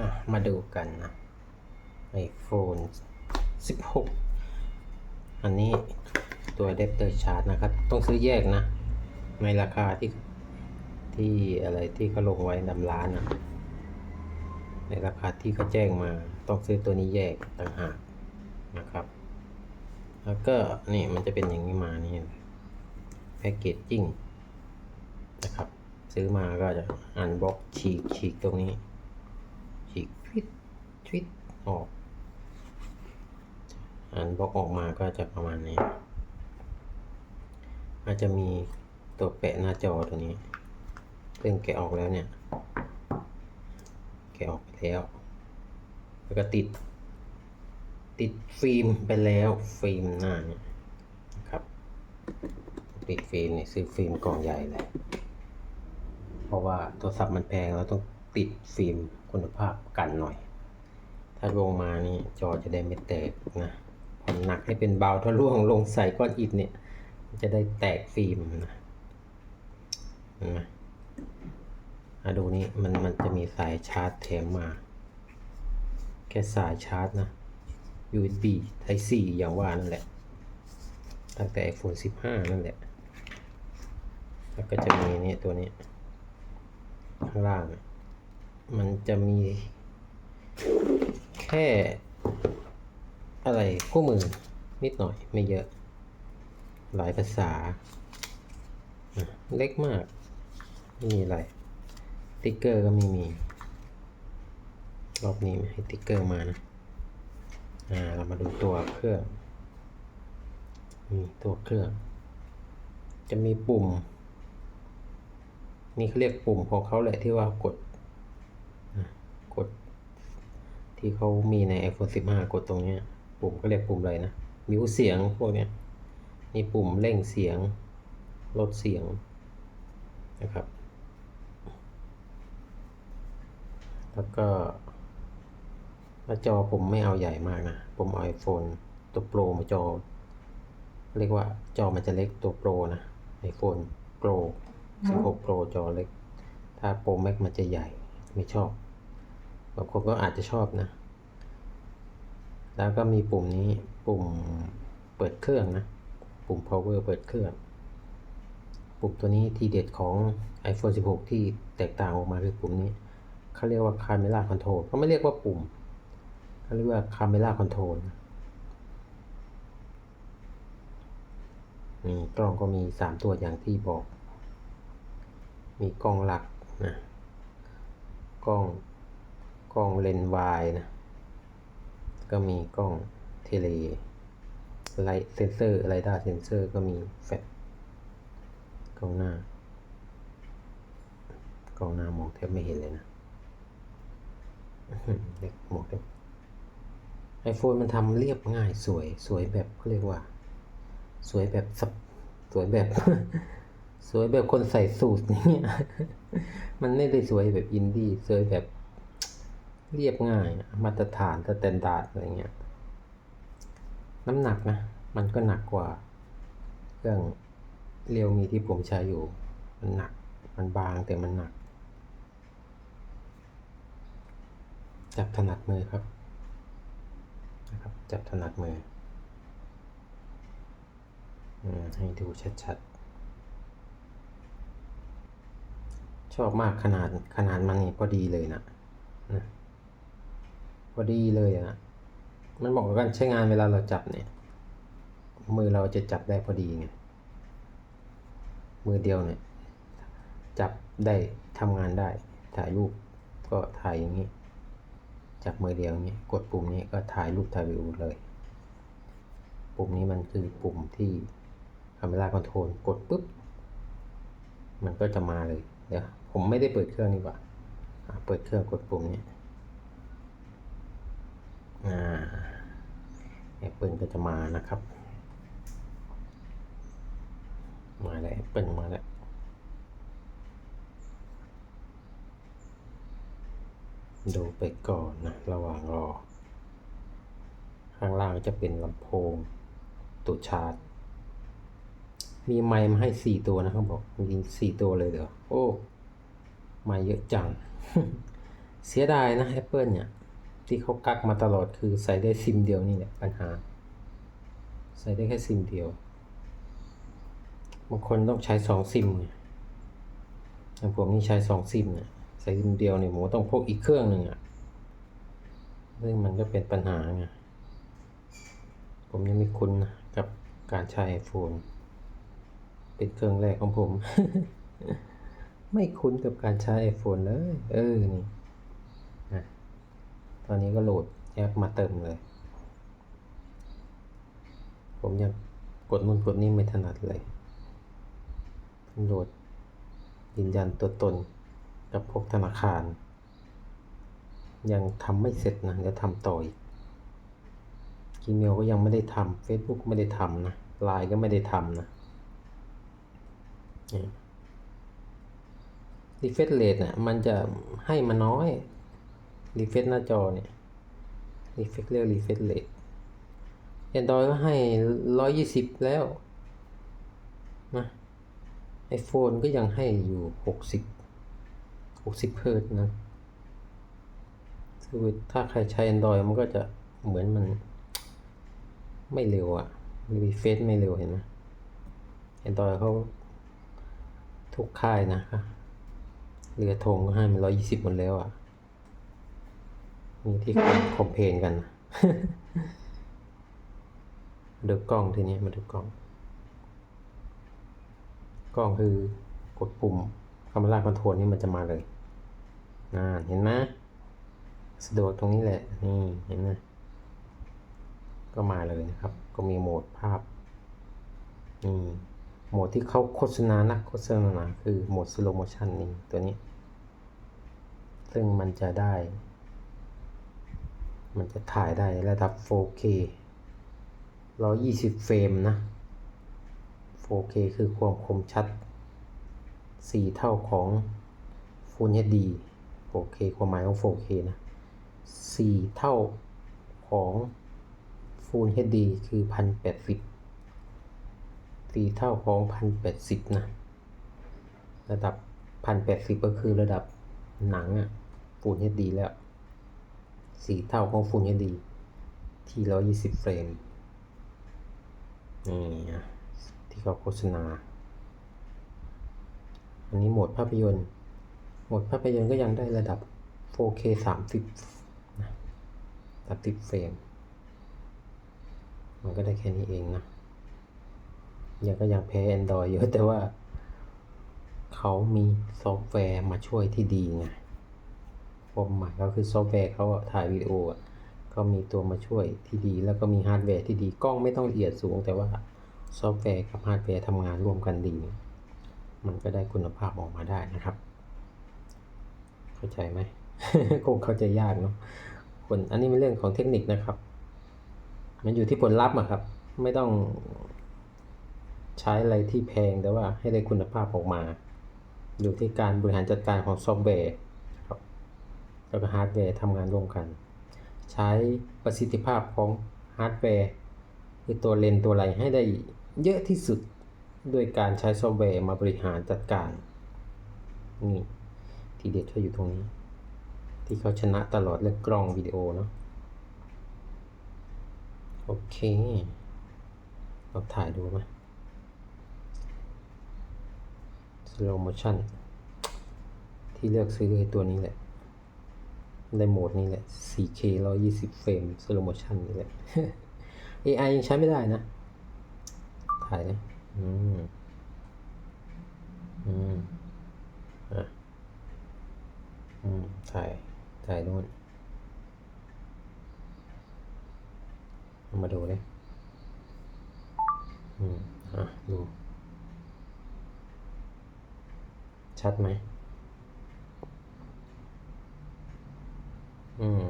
อะมาดูกันนะ iPhone 16 อันนี้ตัว Adapter Charge นะครับ ต้องซื้อแยกนะ ในราคาที่ที่อะไรที่เขาลงไว้นำร้านนะในราคาที่เขาแจ้งมา ต้องซื้อตัวนี้แยกต่างหากนะครับ แล้วก็นี่มันจะเป็นอย่างนี้มานี่แพ็กเกจจิ้งนะครับ ซื้อมาก็จะอันบ็อกฉีกฉีกตรงนี้ิตออกอันบล็อกออกมาก็จะประมาณนี้อาจจะมีตัวแปะหน้าจอตัวนี้ซึ่งแกะออกแล้วเนี่ย แกะออกไปแล้ว แล้วก็ติด ติดฟิล์มไปแล้วฟิล์มหน้าเนี่ยครับ ติดฟิล์มเนี่ยซื้อฟิล์มกล่องใหญ่เลยเพราะว่าโทรศัพท์มันแพงเราต้องติดฟิล์มคุณภาพกันหน่อย ถ้าลงมานี่จอจะได้ไม่แตกนะผ่อนหนักให้เป็นเบาถ้าล่วงลงใส่ก้อนอิฐเนี่ย จะได้แตกฟิล์มนะนไหมอะดูนี่มันมันจะมีสายชาร์จแถมมา แค่สายชาร์จนะ USB Type C อย่างว่านั่นแหละ ตั้งแต่ iPhone 15 นั่นแหละ แล้วก็จะมีนี่ตัวนี้ ข้างล่าง มันจะมี ค่ อะไรคู่มือนิดหน่อยไม่เยอะ หลายภาษา เล็กมาก ไม่มีอะไรติ๊กเกอร์ก็ไม่มี รอบนี้ไม่ให้ติ๊กเกอร์มานะอ่าเรามาดูตัวเครื่องนี่ตัวเครื่อง จะมีปุ่ม นี่เขาเรียกปุ่มของเขาแหละที่ว่ากดอะกด ที่เขามีใน iPhone 15 กดตรงเนี้ย ปุ่มก็เรียกปุ่มอะไรนะ มิวเสียงพวกเนี้ยนี่ปุ่มเร่งเสียง ลดเสียงนะครับ แล้วก็หน้าจอผมไม่เอาใหญ่มากนะ ผมเอา iPhone ตัวโปรมาจอ เรียกว่าจอมันจะเล็กตัวโปรนะ iPhone Pro 16 Pro จอเล็ก ถ้า Pro Max มันจะใหญ่ไม่ชอบบางคนก็อาจจะชอบนะ แล้วก็มีปุ่มนี้ปุ่มเปิดเครื่องนะ ปุ่ม power เปิดเครื่อง ปุ่มตัวนี้ทีเด็ดของ iPhone 16 ที่แตกต่างออกมาคือปุ่มนี้เขาเรียกว่า Camera Control เขาไม่เรียกว่าปุ่มเขาเรียกว่า Camera Control นี่กล้องก็มี 3 ตัวอย่างที่บอก มีกล้องหลักนะ กล้อง กล้องเลนส์วายนะ ก็มีกล้องเทเลไลท์เซนเซอร์ไรด้าเซนเซอร์ก็มีแฟลชกล้องหน้ากล้องหน้ามองแทบไม่เห็นเลยนะเล็กหมดเลยไอโฟนมันทำเรียบง่ายสวยสวยแบบเขาเรียกว่า สวยแบบสับสวยแบบ สวยแบบคนใส่สูทเนี่ยมันไม่ได้สวยแบบอินดี้สวยแบบ เรียบง่ายมาตรฐานสแตนดาร์ดอะไรเงี้ยน้ำหนักนะ มันก็หนักกว่า เครื่องเรียวมีที่ผมใช้อยู่ มันหนัก มันบางแต่มันหนัก จับถนัดมือครับนะครับ จับถนัดมืออให้ดูชัดๆ ชอบมากขนาดขนาดมันนี่พอดีเลยนะนะ พอดีเลยนะมันบอกกับการใช้งานเวลาเราจับเนี่ย มือเราจะจับได้พอดีไงมือเดียวเนี่ย จับได้ทำงานได้ ถ่ายรูปก็ถ่ายอย่างนี้ จับมือเดียวนี้กดปุ่มนี้ก็ถ่ายรูปถ่ายวิวเลย ปุ่มนี้มันคือปุ่มที่ Camera Control กดปุ๊บ มันก็จะมาเลย เดี๋ยวผมไม่ได้เปิดเครื่องนี่ว่าอะเปิดเครื่องกดปุ่มนี้ แอปเปิลก็จะมานะครับ มาแล้วแอปเปิลมาแล้วดูไปก่อนนะ ระหว่างรอ ข้างล่างจะเป็นลำโพงตัวชาร์จ มีไมค์มาให้สี่ตัวนะเขาบบอก มีสี่ตัวเลยเหรอโอ้ ไมค์เยอะจัง เสียดายนะ Apple เนี่ย ที่เขากักมาตลอดคือใส่ได้ซิมเดียวนี่แหละปัญหา ใส่ได้แค่ซิมเดียว บางคนต้องใช้สองซิมอย่างผมนี่ใช้สองซิมเนี่ยใส่ซิมเดียวเนี่ยผมต้องพกอีกเครื่องหนึ่งอะซึ่งมันก็เป็นปัญหาไงผมยังไม่คุ้นนะกับการใช้ iPhone เป็นเครื่องแรกของผม ไม่คุ้นกับการใช้ iPhone เลย เออนี่ ตอนนี้ก็โหลดแอปมาเติมเลย ผมยังกดนู่นกดนี่ไม่ถนัดเลยโหลดยืนยันตัวตนกับพวกธนาคาร ยังทำไม่เสร็จนะเดี๋ยวทำต่ออีก Gmail ก็ยังไม่ได้ทำ Facebook ไม่ได้ทำนะ Line ก็ไม่ได้ทำนะรีเฟรชเรทเนี่ยมันจะให้มาน้อย รีเฟรชหน้าจอเนี่ยรีเฟรชเรียกรีเฟรชเรท Android ก็ให้ร้อยยี่สิบแล้วนะไอโฟนก็ยังให้อยู่หกสิบหกสิบเฮิร์ตนะคือถ้าใครใช้ Android มันก็จะเหมือนมัน ไม่เร็วอะรีเฟรชไม่เร็วเห็นไหม Android เขาทุกค่ายนะเรือธงก็ให้มันร้อยยี่สิบหมดแล้วอะ นี่ที่คอมเพนกันมาดูกล้องทีนี้มาดูกล้อง กล้องคือกดปุ่มคาเมราคอนโทรลนี่มันจะมาเลยน่าเห็นไหมสะดวกตรงนี้แหละ นี่เห็นไหมก็มาเลยนะครับ ก็มีโหมดภาพนี่โหมดที่เขาโฆษณานักโฆษณาคือโหมด slow motion นี่ตัวนี้ ซึ่งมันจะได้ มันจะถ่ายได้ระดับ 4K 120 เฟรมนะ 4K คือความคมชัด 4 เท่าของ Full HD 4K ความหมายของ 4K นะ 4 เท่าของ Full HD คือ 1080 4 เท่าของ 1080 นะ ระดับ 1080 ก็คือระดับหนังอะ Full HD แล้ว 4เท่าของ Full HD ที่120เฟรมนี่ที่เขาโฆษณา อันนี้โหมดภาพยนตร์ โหมดภาพยนตร์ก็ยังได้ระดับ 4K 30นะ30เฟรม มันก็ได้แค่นี้เองนะ ยังก็ยังแพ้ Android เยอะแต่ว่า เขามีซอฟต์แวร์มาช่วยที่ดีไง ผมหมายก็คือซอฟต์แวร์เขาถ่ายวิดีโอก็มีตัวมาช่วยที่ดี แล้วก็มีฮาร์ดแวร์ที่ดีกล้องไม่ต้องละเอียดสูง แต่ว่าซอฟต์แวร์กับฮาร์ดแวร์ทำงานร่วมกันดี มันก็ได้คุณภาพออกมาได้นะครับ เข้าใจไหมคงเข้าใจยากเนาะคนอันนี้เป็นเรื่องของเทคนิคนะครับ มันอยู่ที่ผลลัพธ์อะครับ ไม่ต้องใช้อะไรที่แพงแต่ว่าให้ได้คุณภาพออกมา อยู่ที่การบริหารจัดการของซอฟต์แวร์ แล้วก็ฮาร์ดแวร์ทำงานร่วมกัน ใช้ประสิทธิภาพของฮาร์ดแวร์คือตัวเลนตัวอะไรให้ได้เยอะที่สุดด้วยการใช้ซอฟต์แวร์มาบริหารจัดการ นี่ทีเด็ดเขาอยู่ตรงนี้ ที่เขาชนะตลอดเรื่องกล้องวิดีโอเนาะโอเคเราถ่ายดูไหม slow motion ที่เลือกซื้อไอ้ตัวนี้แหละ ในโหมดนี้แหละ 4K 120 เฟรม slow motion นี่แหละ AI ยังใช้ไม่ได้นะ ถ่ายนะ อืม อืม อะ อืม ถ่าย ถ่ายนู่นมาดูเลยอืม อะ ดู ชัดไหม อืม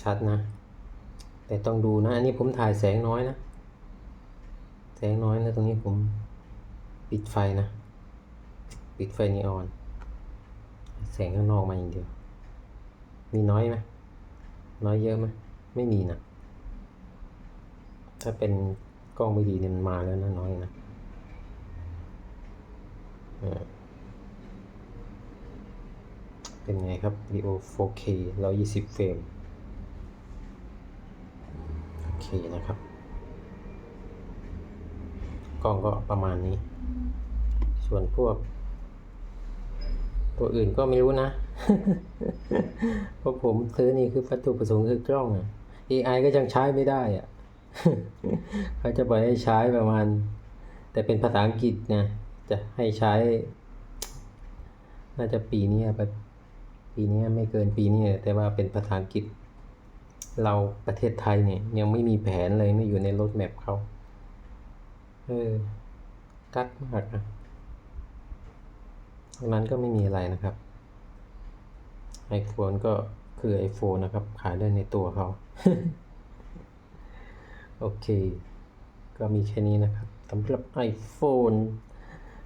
ชัดนะ แต่ต้องดูนะ อันนี้ผมถ่ายแสงน้อยนะ แสงน้อยนะตรงนี้ผมปิดไฟนะ ปิดไฟนีออน แสงข้างนอกมาอย่างเดียว มีน้อยไหมน้อยเยอะไหมไม่มีนะ ถ้าเป็นกล้องไม่ดีเนี่ยมันมาแล้วนะน้อยนะ เเป็นไงครับวิดีโอ 4K 120 เฟรม โอเคนะครับ กล้องก็ประมาณนี้ ส่วนพวก ตัวอื่นก็ไม่รู้นะ เพราะผมซื้อนี่คือวัตถุประสงค์คือกล้องอะ AI ก็ยังใช้ไม่ได้อะเขาจะปล่อยให้ใช้ประมาณ แต่เป็นภาษาอังกฤษนะ จะให้ใช้น่าจะปีนี้อะแบบ ปีนี้ไม่เกินปีนี้แต่ว่าเป็นภาษาอังกฤษ เราประเทศไทยเนี่ยยังไม่มีแผนเลยไม่อยู่ในรถแมพเขาเออกักมากนะมันก็ไม่มีอะไรนะครับ iPhone ก็คือ iPhone นะครับ ขายได้ในตัวเขา โอเค ก็มีแค่นี้นะครับสำหรับ iPhone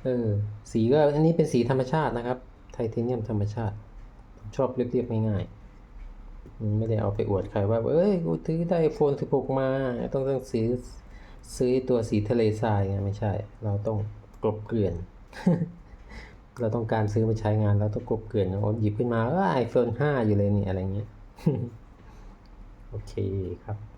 เออ สีก็อันนี้เป็นสีธรรมชาตินะครับ ไทเทเนียมธรรมชาติ ชอบเรียบๆง่ายๆไม่ได้เอาไปอวดใครว่า เอ้ย กูซื้อได้โฟนสิบหกมา ต้องต้องซื้อซื้อตัวสีทะเลทรายไงไม่ใช่ เราต้องกลบเกลื่อน เราต้องการซื้อมาใช้งานเราต้องกลบเกลื่อนโอ้หยิบขึ้นมาเออไอโฟนห้าอยู่เลยนี่อะไรเงี้ย โอเคครับ